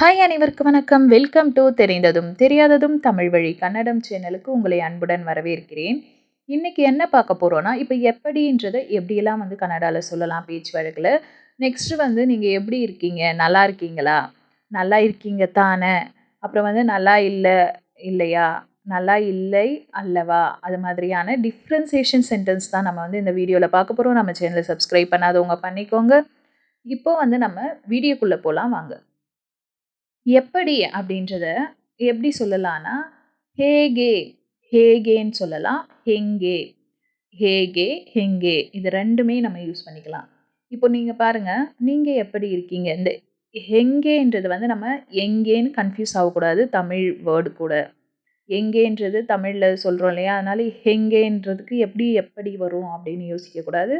Hi அனைவருக்கும் வணக்கம். Welcome to தெரிந்ததும் தெரியாததும் தமிழ் வழி கன்னடம் சேனலுக்கு உங்களை அன்புடன் வரவேற்கிறேன். இன்றைக்கி என்ன பார்க்க போகிறோன்னா இப்போ எப்படின்றதை எப்படியெல்லாம் வந்து கன்னடாவில் சொல்லலாம் பேச்சு வழக்கில். நெக்ஸ்ட்டு வந்து நீங்கள் எப்படி இருக்கீங்க? நல்லா இருக்கீங்களா? நல்லா இருக்கீங்க தானே? அப்புறம் வந்து நல்லா இல்லை இல்லையா? நல்லா இல்லை அல்லவா? அது மாதிரியான டிஃப்ரென்சியேஷன் சென்டென்ஸ் தான் நம்ம வந்து இந்த வீடியோவில் பார்க்க போகிறோம் நம்ம சேனலை சப்ஸ்கிரைப் பண்ணாதவங்க பண்ணிக்கோங்க. இப்போ வந்து நம்ம வீடியோக்குள்ளே போகலாம் வாங்க. எப்படி அப்படின்றத எப்படி சொல்லலாம்னா ஹேகே ஹேகேன்னு சொல்லலாம். ஹெங்கே ஹேகே ஹெங்கே. இது ரெண்டுமே நம்ம யூஸ் பண்ணிக்கலாம். இப்போ நீங்கள் பாருங்கள் நீங்கள் எப்படி இருக்கீங்க? இந்த ஹெங்கேன்றது வந்து நம்ம எங்கேன்னு கன்ஃபியூஸ் ஆகக்கூடாது தமிழ் வேர்டு கூட. எங்கேன்றது தமிழில் சொல்கிறோம் இல்லையா? அதனால் ஹெங்கேன்றதுக்கு எப்படி எப்படி வரும் அப்படின்னு யோசிக்கக்கூடாது.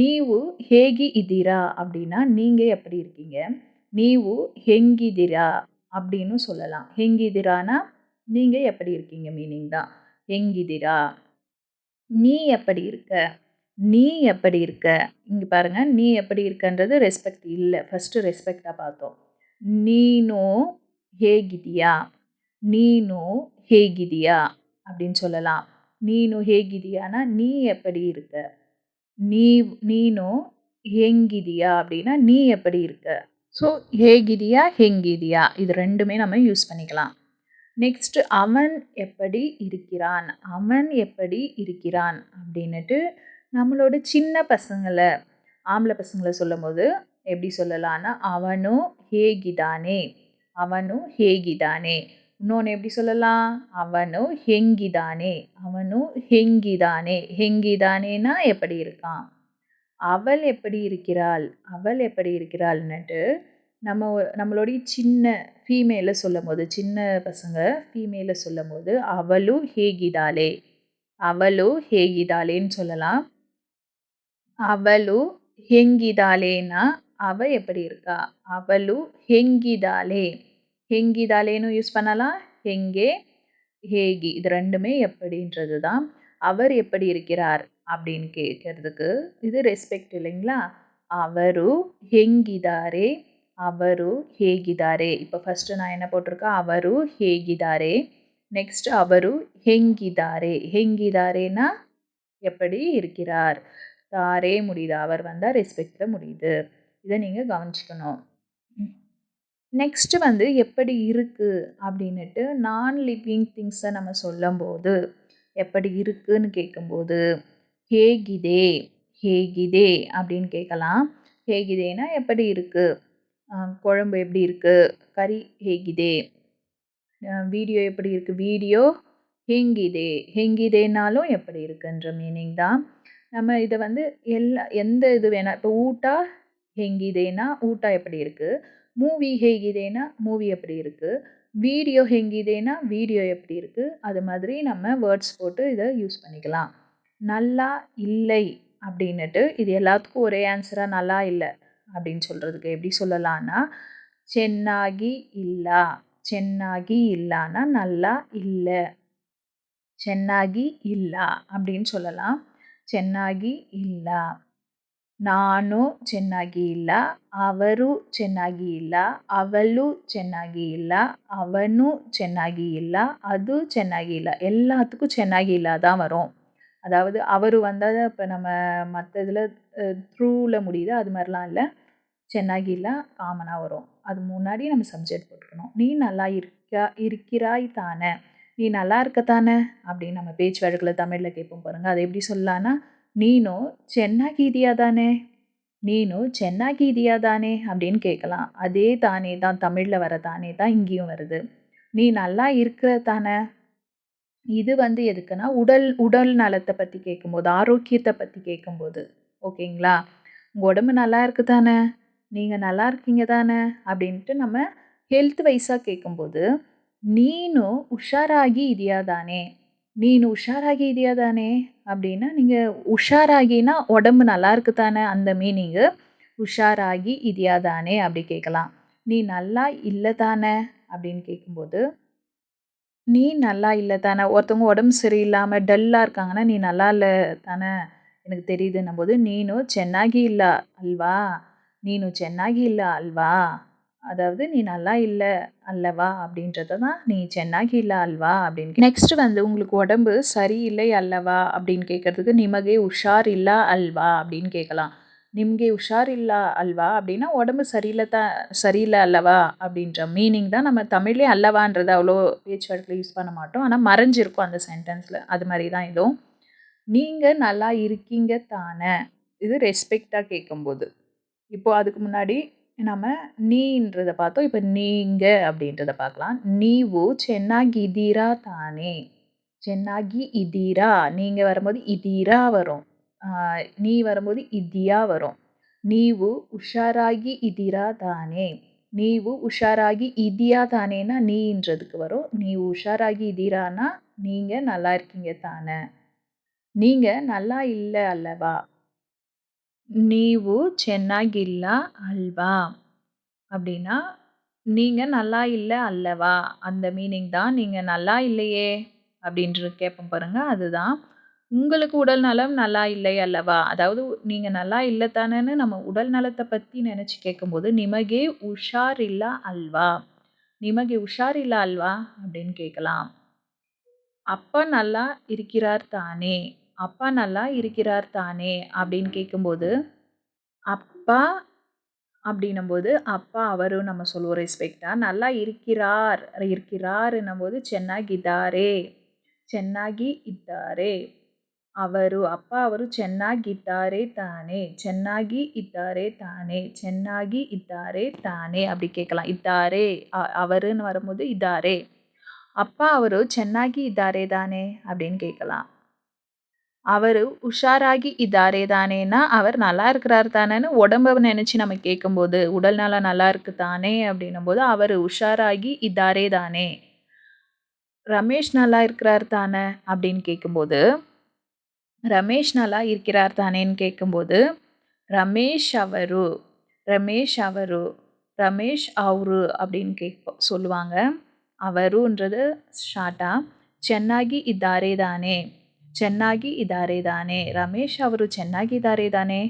நீவு ஹேகி இதிரா அப்படின்னா நீங்கள் எப்படி இருக்கீங்க? நீவு ஹெங்கிதிரா அப்படின்னு சொல்லலாம். ஹெங்கிதிரானா நீங்கள் எப்படி இருக்கீங்க? மீனிங் தான் ஹெங்கிதிரா. நீ எப்படி இருக்க? நீ எப்படி இருக்க? இங்கே பாருங்கள் நீ எப்படி இருக்கன்றது ரெஸ்பெக்ட் இல்லை. ஃபஸ்ட்டு ரெஸ்பெக்டாக பார்த்தோம். நீனோ ஹேகிதியா? நீனோ ஹேகிதியா? அப்படின்னு சொல்லலாம். நீனு ஹேகிதியானா நீ எப்படி இருக்க? நீ நீனோ ஹெங்கிதியா அப்படின்னா நீ எப்படி இருக்க? ஸோ ஹேகிதியா ஹெங்கிரியா இது ரெண்டுமே நம்ம யூஸ் பண்ணிக்கலாம். நெக்ஸ்ட்டு அவன் எப்படி இருக்கிறான்? அவன் எப்படி இருக்கிறான்? அப்படின்னுட்டு நம்மளோட சின்ன பசங்களை ஆம்பளை பசங்களை சொல்லும் போது எப்படி சொல்லலாம்னா அவனும் ஹேகிதானே அவனும் ஹேகிதானே இன்னொன்று எப்படி சொல்லலாம்? அவனும் ஹெங்கிதானே அவனும் ஹெங்கிதானே ஹெங்கிதானேனா எப்படி இருக்கான்? அவள் எப்படி இருக்கிறாள் அவள் எப்படி இருக்கிறாள்னுட்டு நம்ம நம்மளுடைய சின்ன ஃபீமேல சொல்லும் போது சின்ன பசங்க ஃபீமேல சொல்லும் போது அவளும் ஹேகிதாலே அவளும் ஹேகிதாலேன்னு சொல்லலாம். அவளு ஹெங்கிதாலேனா அவ எப்படி இருக்கா? அவளு ஹெங்கிதாலே ஹெங்கிதாலேன்னு யூஸ் பண்ணலாம். ஹெங்கே ஹேகி இது ரெண்டுமே எப்படின்றது தான் அவர் எப்படி இருக்கிறார்? அப்படின்னு கேட்கறதுக்கு இது ரெஸ்பெக்ட் இல்லைங்களா? ಅವರು ಹೆಂಗಿದ್ದಾರೆ ಅವರು ஹேகிதாரே. இப்போ ஃபஸ்ட்டு நான் என்ன போட்டிருக்கா ಅವರು ஹேகிதாரே. நெக்ஸ்ட் ಅವರು ஹெங்கிதாரே. ಹೆಂಗಿದ್ದಾರೇனா எப்படி இருக்கிறார்? தாரே முடியுது? அவர் வந்தால் ரெஸ்பெக்டில் முடியுது. இதை நீங்கள் கவனிச்சிக்கணும். நெக்ஸ்ட்டு வந்து எப்படி இருக்குது அப்படின்ட்டு நான் லிவிங் திங்ஸை நம்ம சொல்லும்போது எப்படி இருக்குதுன்னு கேட்கும்போது ஹேகிதே ஹேகிதே அப்படின்னு கேட்கலாம். ஹேகிதேனா எப்படி இருக்குது குழம்பு எப்படி இருக்குது கறி ஹேகிதே. வீடியோ எப்படி இருக்குது வீடியோ ஹெங்கிதே. ஹெங்கிதேனாலும் எப்படி இருக்குன்ற மீனிங் தான். நம்ம இதை வந்து எல்லா எந்த இது வேணால் இப்போ ஊட்டா ஹெங்கிதேனா ஊட்டா எப்படி இருக்குது மூவி ஹேகிதேனா மூவி எப்படி இருக்குது வீடியோ ஹெங்கிதேனா வீடியோ எப்படி இருக்குது அது மாதிரி நம்ம வேர்ட்ஸ் போட்டு இதை யூஸ் பண்ணிக்கலாம். நல்லா இல்லை அப்படின்னுட்டு இது எல்லாத்துக்கும் ஒரே ஆன்சராக நல்லா இல்லை அப்படின்னு சொல்கிறதுக்கு எப்படி சொல்லலாம்னா சென்னாகி இல்லா சென்னாகி இல்லானா நல்லா இல்லை சென்னாகி இல்லா அப்படின்னு சொல்லலாம் ಚೆನ್ನಾಗಿ ಇಲ್ಲ ನಾನು ಚೆನ್ನಾಗಿ ಇಲ್ಲ ಅವರು ಚೆನ್ನಾಗಿ ಇಲ್ಲ ಅವಳು ಚೆನ್ನಾಗಿ ಇಲ್ಲ ಅವನು ಚೆನ್ನಾಗಿ ಇಲ್ಲ அது ಚೆನ್ನಾಗಿ ಇಲ್ಲ எல்லாத்துக்கும் ಚೆನ್ನಾಗಿ ಇಲ್ಲ தான் வரும் அதாவது அவர் வந்தால் இப்போ நம்ம மற்ற இதில் த்ரூவில் முடியுது. அது மாதிரிலாம் இல்லை. சென்னாகிலாம் காமனாக வரும். அது முன்னாடி நம்ம சப்ஜெக்ட் போட்டுக்கணும். நீ நல்லா இருக்கா இருக்கிறாய் தானே. நீ நல்லா இருக்கத்தானே அப்படின்னு நம்ம பேச்சு வழக்கில் தமிழில் கேட்போம் பாருங்கள் அதை எப்படி சொல்லலான்னா நீனும் சென்னாகீதியா தானே? நீனும் சென்னாகீதியா தானே? அப்படின்னு கேட்கலாம். அதே தானே தான் தமிழில் வர தானே தான் இங்கேயும் வருது. நீ நல்லா இருக்கிற தானே? இது வந்து எதுக்குன்னா உடல் உடல் நலத்தை பற்றி கேட்கும்போது ஆரோக்கியத்தை பற்றி கேட்கும்போது ஓகேங்களா? உங்கள் உடம்பு நல்லா இருக்கு தானே நீங்கள் நல்லா இருக்கீங்க தானே? அப்படின்ட்டு நம்ம ஹெல்த் வைஸாக கேட்கும்போது நீனு உஷாராகி இதியா தானே நீனு உஷாராகி இதியா தானே அப்படின்னா நீங்கள் உஷாராகினா உடம்பு நல்லா இருக்கு தானே அந்த மீனிங்கு உஷாராகி இதியா தானே அப்படி கேட்கலாம் நீ நல்லா இல்லை தானே அப்படின்னு கேட்கும்போது நீ நல்லா இல்லை தானே ஒருத்தவங்க உடம்பு சரியில்லாமல் டல்லாக இருக்காங்கன்னா நீ நல்லா இல்லை தானே எனக்கு தெரியுதுன்னும் போது நீனு ಚೆನ್ನಾಗಿ ಇಲ್ಲ ಅಲ್ವಾ ನೀನು ಚೆನ್ನಾಗಿ ಇಲ್ಲ ಅಲ್ವಾ அதாவது நீ நல்லா இல்லை அல்லவா அப்படின்றத தான் நீ சென்னாகி இல்லை அல்வா அப்படின்னு நெக்ஸ்ட் வந்து உங்களுக்கு உடம்பு சரியில்லை அல்லவா அப்படின்னு கேட்கறதுக்கு நிமகே உஷார் இல்லா அல்வா அப்படின்னு கேட்கலாம் நிம்கே உஷார் இல்லா அல்வா அப்படின்னா உடம்பு சரியில்லை தான் சரியில்லை அல்லவா? அப்படின்ற மீனிங் தான் நம்ம தமிழ்லேயே அல்லவான்றது அவ்வளோ பேச்சு வழக்கில் யூஸ் பண்ண மாட்டோம். ஆனால் மறைஞ்சிருக்கும் அந்த சென்டென்ஸில் அது மாதிரி தான் இதுவும். நீங்கள் நல்லா இருக்கீங்க தானே? இது ரெஸ்பெக்டாக கேட்கும்போது. இப்போது அதுக்கு முன்னாடி நம்ம நீன்றத பார்த்தோம். இப்போ நீங்கள் அப்படின்றத பார்க்கலாம். நீவு சென்னாகி இதீரா தானே? சென்னாகி இதீரா? நீங்கள் வரும்போது இதீரா வரும். ஆஹ் நீ வரும்போது இதியா வரும் நீவு உஷாராகி இதிரா தானே நீவு உஷாராகி இதியா தானேன்னா நீன்றதுக்கு வரும் நீ உஷாராகி இதிரானா நீங்கள் நல்லா இருக்கீங்க தானே நீங்கள் நல்லா இல்லை அல்லவா ನೀವು ಚೆನ್ನಾಗಿಲ್ಲ ಅಲ್ವಾ அப்படின்னா நீங்கள் நல்லா இல்லை அல்லவா அந்த மீனிங் தான் நீங்கள் நல்லா இல்லையே அப்படின்ட்டு கேட்போம் பாருங்க அதுதான் உங்களுக்கு உடல் நலம் நல்லா இல்லை அல்லவா அதாவது நீங்கள் நல்லா இல்லை தானேன்னு நம்ம உடல் நலத்தை பற்றி நினச்சி கேட்கும்போது நிமகே உஷார் இல்லா அல்வா நிமகே உஷார் இல்லா அல்வா அப்படின்னு கேட்கலாம் அப்பா நல்லா இருக்கிறார் தானே அப்பா நல்லா இருக்கிறார் தானே அப்படின்னு கேட்கும்போது அப்பா அப்படின்னும்போது அப்பா அவரும் நம்ம சொல்லுவோம் ரெஸ்பெக்டாக நல்லா இருக்கிறார் இருக்கிறாருன்னும் போது ಚೆನ್ನಾಗಿದ್ದಾರೆ ಚೆನ್ನಾಗಿ ಇದ್ದಾರೆ ಅವರು ಅಪ್ಪ ಅವರು ಚೆನ್ನಾಗಿದ್ದಾರೆ ತಾನೇ ಚೆನ್ನಾಗಿ ಇದ್ದಾರೆ ತಾನೇ ಚೆನ್ನಾಗಿ ಇದ್ದಾರೆ ತಾನೇ அப்படி கேட்கலாம் இத்தாரே அ- அவருன்னு வரும்போது இதாரே அப்பா ಅವರು ಚೆನ್ನಾಗಿ ಇದ್ದಾರೆ தானே அப்படின்னு கேட்கலாம் அவர் உஷாராகி இதாரே தானேன்னா அவர் நல்லா இருக்கிறார் தானேன்னு உடம்ப நினச்சி நம்ம கேட்கும்போது உடல் நலம் நல்லா இருக்கு தானே அப்படின்னும் போது அவர் உஷாராகி இதாரே தானே ரமேஷ் நல்லா இருக்கிறார் தானே அப்படின்னு கேட்கும்போது ரமேஷ் நல்லா இருக்கிறார் தானேன்னு கேட்கும்போது ரமேஷ் அவரு ரமேஷ் அவரு ரமேஷ் அவரு அப்படின்னு கேட்போம் சொல்லுவாங்க அவருன்றது ஷார்ட்டாக ಚೆನ್ನಾಗಿ ಇದ್ದಾರೆ தானே ಚೆನ್ನಾಗಿ ಇದ್ದಾರೆ தானே ரமேஷ் ಅವರು ಚೆನ್ನಾಗಿ ಇದ್ದಾರೆ தானே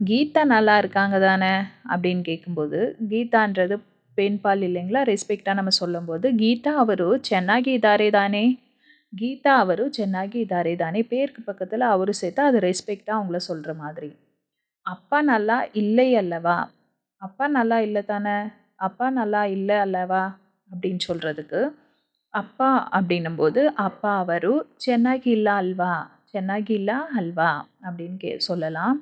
கீதா நல்லா இருக்காங்க தானே அப்படின்னு கேட்கும்போது கீதான்றது பெண்பால் இல்லைங்களா ரெஸ்பெக்டாக நம்ம சொல்லும்போது கீதா ಅವರು ಚೆನ್ನಾಗಿ ಇದ್ದಾರೆ தானே கீதா ಅವರು ಚೆನ್ನಾಗಿ ಇದ್ದಾರೆ தானே பேருக்கு பக்கத்தில் அவரு சேர்த்தா அது ரெஸ்பெக்டாக அவங்கள சொல்கிற மாதிரி அப்பா நல்லா இல்லை அல்லவா அப்பா நல்லா இல்லை தானே அப்பா நல்லா இல்லை அல்லவா அப்படின்னு சொல்கிறதுக்கு அப்பா அப்படின்னும்போது அப்பா ಅವರು ಚೆನ್ನಾಗಿ ಇಲ್ಲ ಅಲ್ವಾ ಚೆನ್ನಾಗಿ ಇಲ್ಲ ಅಲ್ವಾ அப்படின்னு கே சொல்லலாம்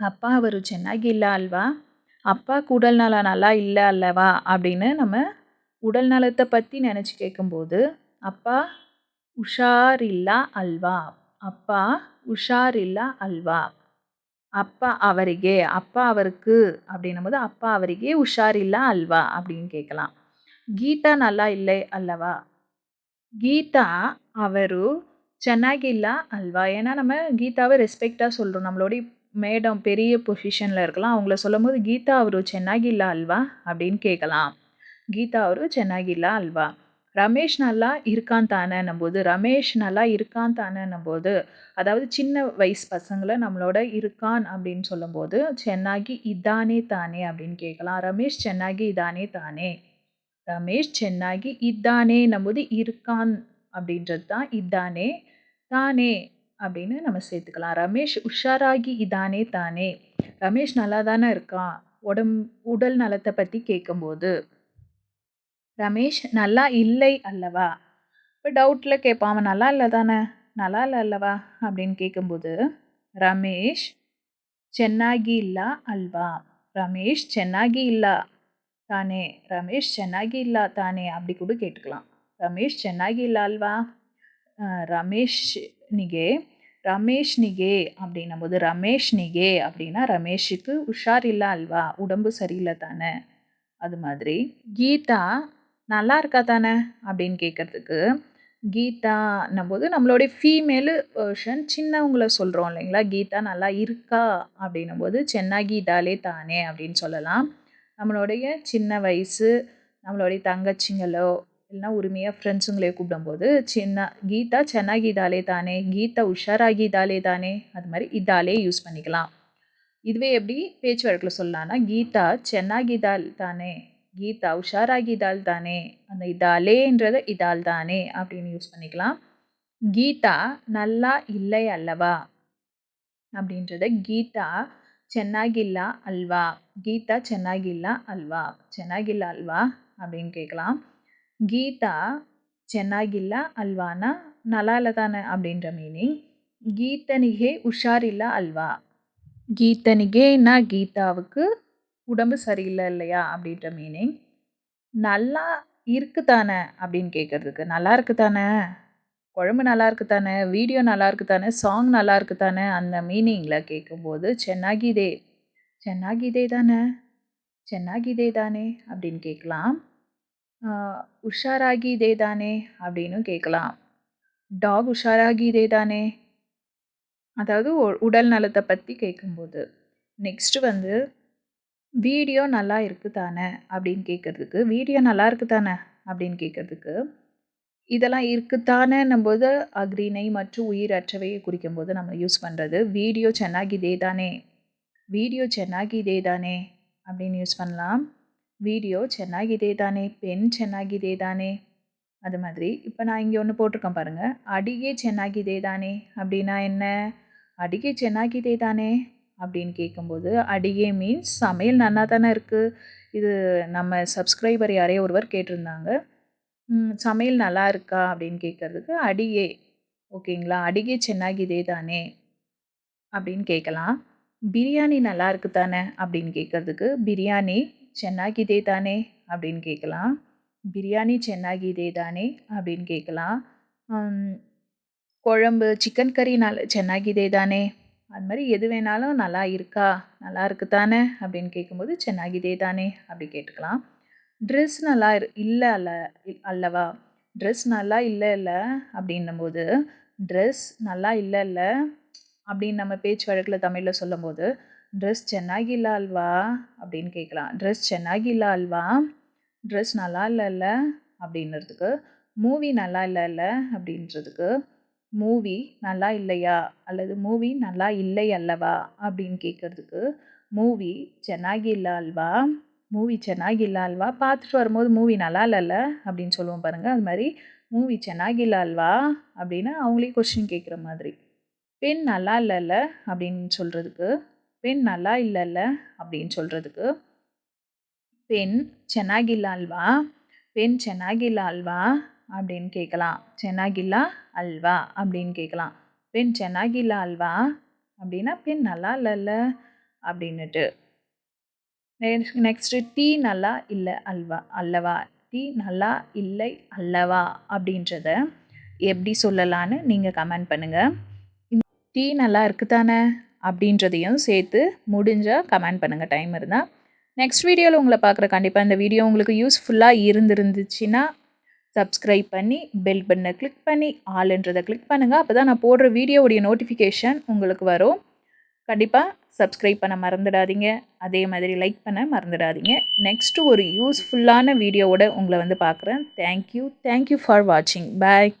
அப்பா ಅವರು ಚೆನ್ನಾಗಿ ಇಲ್ಲ ಅಲ್ವಾ அப்பா உடல் நலம் நல்லா இல்லை அல்லவா அப்படின்னு நம்ம உடல் நலத்தை பற்றி நினச்சி கேட்கும்போது அப்பா உஷாரில்லா அல்வா. அப்பா உஷாரில்லா அல்வா. அப்பா ಅವರಿಗೆ அப்பா அவருக்கு அப்படின்னும்போது அப்பா அவರಿಗೆ உஷாரில்லா அல்வா அப்படின்னு கேட்கலாம். கீதா நல்லா இல்லை அல்லவா? கீதா ಅವರು ಚೆನ್ನಾಗಿಲ್ಲ அல்வா. ஏன்னா நம்ம கீதாவை ரெஸ்பெக்டாக சொல்கிறோம் நம்மளோட மேடம் பெரிய பொசிஷனில் இருக்கலாம். அவங்கள சொல்லும் போது கீதா ಅವರು ಚೆನ್ನಾಗಿಲ್ಲ அல்வா அப்படின்னு கேட்கலாம். கீதா அவரு ಚೆನ್ನಾಗಿಲ್ಲ அல்வா. ரமேஷ் நல்லா இருக்கான் தானேன்னும் போது ரமேஷ் நல்லா இருக்கான் தானேன்னும் போது அதாவது சின்ன வயசு பசங்களை நம்மளோட இருக்கான் அப்படின்னு சொல்லும்போது சென்னாகி இதானே தானே? அப்படின்னு கேட்கலாம். ரமேஷ் சென்னாகி இதானே தானே? ரமேஷ் சென்னாகி இதானே? நம்போது இருக்கான் அப்படின்றது தான் இதானே தானே? அப்படின்னு நம்ம சேர்த்துக்கலாம். ரமேஷ் உஷாராகி இதானே தானே? ரமேஷ் நல்லா தானே இருக்கான்? உடம் உடல் நலத்தை பற்றி கேட்கும்போது ரமேஷ் நல்லா இல்லை அல்லவா? இப்போ டவுட்டில் கேட்பான் அவன் நல்லா இல்லை தானே? நல்லா இல்லை அல்லவா? அப்படின்னு கேட்கும்போது ரமேஷ் ಚೆನ್ನಾಗಿ ಇಲ್ಲ அல்வா? ரமேஷ் ಚೆನ್ನಾಗಿ ಇಲ್ಲ தானே? ரமேஷ் ಚೆನ್ನಾಗಿ ಇಲ್ಲ தானே? அப்படி கூட கேட்டுக்கலாம். ரமேஷ் ರಮೇಶ್ ಚೆನ್ನಾಗಿ ಇಲ್ಲ ಅಲ್ವಾ ರಮೇಶ್ನಿಗೆ ரமேஷ்னிகே அப்படின்னும் போது ரமேஷ்னிகே அப்படின்னா ரமேஷுக்கு உஷார் இல்லை அல்வா? உடம்பு சரியில்லை தானே? அது மாதிரி கீதா நல்லா இருக்கா தானே? அப்படின்னு கேட்குறதுக்கு கீதான்னும் போது நம்மளுடைய ஃபீமேலு வேர்ஷன் சின்னவங்கள சொல்கிறோம் இல்லைங்களா? கீதா நல்லா இருக்கா? அப்படின்னும் போது சென்னா கீதாலே தானே அப்படின்னு சொல்லலாம். நம்மளுடைய சின்ன வயசு நம்மளுடைய தங்கச்சிங்களோ இல்லைனா உரிமையாக ஃப்ரெண்ட்ஸுங்களே கூப்பிடும்போது சின்ன கீதா சென்னா கீதாலே தானே கீதா உஷாராகி இதாலே தானே அது மாதிரி இதாலே யூஸ் பண்ணிக்கலாம். இதுவே எப்படி பேச்சு வழக்கில் சொல்லலாம்னா கீதா சென்னா கீதா தானே கீதா உஷாராகி இதால் தானே அந்த இதாலேன்றத இதால் தானே அப்படின்னு யூஸ் பண்ணிக்கலாம். கீதா நல்லா இல்லை அல்லவா? அப்படின்றத கீதா ಚೆನ್ನಾಗಿಲ್ಲ அல்வா கீதா ಚೆನ್ನಾಗಿಲ್ಲ அல்வா ಚೆನ್ನಾಗಿಲ್ಲ அல்வா அப்படின்னு கேட்கலாம். கீதா ಚೆನ್ನಾಗಿಲ್ಲ அல்வானா நல்லா இல்லை தானே அப்படின்ற மீனிங் கீத்தனிகே உஷாரில்ல அல்வா. கீத்தனிகேனா கீதாவுக்கு உடம்பு சரியில்லை இல்லையா? அப்படின்ற மீனிங் நல்லா இருக்கு தானே அப்படின்னு கேட்குறதுக்கு நல்லா இருக்கு தானே குழம்பு நல்லா இருக்கு தானே வீடியோ நல்லா இருக்கு தானே சாங் நல்லா இருக்கு தானே அந்த மீனிங்கில் கேட்கும்போது சென்னாகிதே சென்னாகிதே தானே சென்னாகிதே தானே அப்படின்னு கேட்கலாம். உஷாராகிதே தானே அப்படின்னு கேட்கலாம். டாக் உஷாராகிதே தானே அதாவது உடல் நலத்தை பற்றி கேட்கும்போது. நெக்ஸ்ட்டு வந்து வீடியோ நல்லா இருக்கு தானே அப்படின்னு கேட்குறதுக்கு வீடியோ நல்லா இருக்கு தானே அப்படின்னு கேட்குறதுக்கு இதெல்லாம் இருக்குத்தானேன்னும் போது அக்ரிணை மற்றும் உயிரற்றவையை குறிக்கும்போது நம்ம யூஸ் பண்ணுறது வீடியோ ಚೆನ್ನಾಗಿದೆ தானே வீடியோ ಚೆನ್ನಾಗಿದೆ தானே அப்படின்னு யூஸ் பண்ணலாம் வீடியோ ಚೆನ್ನಾಗಿದೆ தானே பென் ಚೆನ್ನಾಗಿದೆ தானே அது மாதிரி இப்போ நான் இங்கே ஒன்று போட்டிருக்கேன் பாருங்கள் அடிகே ಚೆನ್ನಾಗಿದೆ தானே அப்படின்னா என்ன அடிகை ಚೆನ್ನಾಗಿದೆ தானே அப்படின்னு கேட்கும்போது அடியே மீன்ஸ் சமையல் நல்லா தானே இருக்குது இது நம்ம சப்ஸ்கிரைபர் யாரே ஒருவர் கேட்டிருந்தாங்க. சமையல் நல்லா இருக்கா? அப்படின்னு கேட்குறதுக்கு அடியே ஓகேங்களா? அடிகே சென்னாகிதே தானே அப்படின்னு கேட்கலாம் பிரியாணி நல்லா இருக்கு தானே அப்படின்னு கேட்குறதுக்கு பிரியாணி சென்னாகிதே தானே அப்படின்னு கேட்கலாம் பிரியாணி சென்னாகிதே தானே அப்படின்னு கேட்கலாம் குழம்பு சிக்கன் கறி நல்லா சென்னாகிதே தானே அது மாதிரி எது வேணாலும் நல்லா இருக்கா நல்லா இருக்கு தானே அப்படின்னு கேட்கும்போது ಚೆನ್ನಾಗಿದೆ தானே அப்படி கேட்டுக்கலாம் ட்ரெஸ் நல்லா இரு இல்லை அல்ல அல்லவா ட்ரெஸ் நல்லா இல்லை இல்லை அப்படின்னும்போது ட்ரெஸ் நல்லா இல்லை இல்லை அப்படின்னு நம்ம பேச்சு வழக்கில் தமிழில் சொல்லும்போது ட்ரெஸ் ಚೆನ್ನಾಗಿಲ್ಲ ಅಲ್ವಾ அப்படின்னு கேட்கலாம் ட்ரெஸ் ಚೆನ್ನಾಗಿಲ್ಲ ಅಲ್ವಾ ட்ரெஸ் நல்லா இல்லைல்ல அப்படின்றதுக்கு மூவி நல்லா இல்லைல்ல அப்படின்றதுக்கு மூவி நல்லா இல்லையா அல்லது மூவி நல்லா இல்லை அல்லவா அப்படின்னு கேட்குறதுக்கு மூவி ಚೆನ್ನಾಗಿಲ್ಲ ಅಲ್ವಾ மூவி ಚೆನ್ನಾಗಿಲ್ಲ ಅಲ್ವಾ பார்த்துட்டு வரும்போது மூவி நல்லா இல்லைல்ல அப்படின்னு சொல்லுவோம் பாருங்கள் அது மாதிரி மூவி ಚೆನ್ನಾಗಿಲ್ಲ ಅಲ್ವಾ அப்படின்னு அவங்களே கொஸ்டின் கேட்குற மாதிரி பெண் நல்லா இல்லைல்ல அப்படின்னு சொல்கிறதுக்கு பெண் நல்லா இல்லைல்ல அப்படின்னு சொல்கிறதுக்கு பெண் ಚೆನ್ನಾಗಿಲ್ಲ ಅಲ್ವಾ பெண் ಚೆನ್ನಾಗಿಲ್ಲ ಅಲ್ವಾ அப்படின்னு கேட்கலாம் ಚೆನ್ನಾಗಿಲ್ಲ அல்வா அப்படின்னு கேட்கலாம் பெண் ಚೆನ್ನಾಗಿಲ್ಲ அல்வா அப்படின்னா பெண் நல்லா இல்லைல்ல அப்படின்னுட்டு நெக்ஸ்ட்டு டீ நல்லா இல்லை அல்வா அல்லவா டீ நல்லா இல்லை அல்லவா அப்படின்றத எப்படி சொல்லலான்னு நீங்கள் கமெண்ட் பண்ணுங்கள் டீ நல்லா இருக்கு தானே அப்படின்றதையும் சேர்த்து முடிஞ்சால் கமெண்ட் பண்ணுங்கள் டைம் இருந்தால் நெக்ஸ்ட் வீடியோவில் உங்களை பார்க்குற கண்டிப்பாக இந்த வீடியோ உங்களுக்கு யூஸ்ஃபுல்லாக இருந்துருந்துச்சுன்னா சப்ஸ்கிரைப் பண்ணி பெல் பட்டனை கிளிக் பண்ணி ஆளுன்றதை கிளிக் பண்ணுங்கள் அப்போ தான் நான் போடுற வீடியோவுடைய நோட்டிஃபிகேஷன் உங்களுக்கு வரும். கண்டிப்பாக சப்ஸ்கிரைப் பண்ண மறந்துடாதீங்க. அதே மாதிரி லைக் பண்ண மறந்துடாதீங்க. நெக்ஸ்ட்டு ஒரு யூஸ்ஃபுல்லான வீடியோவோட உங்களை வந்து பார்க்குறேன். தேங்க்யூ தேங்க்யூ ஃபார் வாட்சிங் பாய்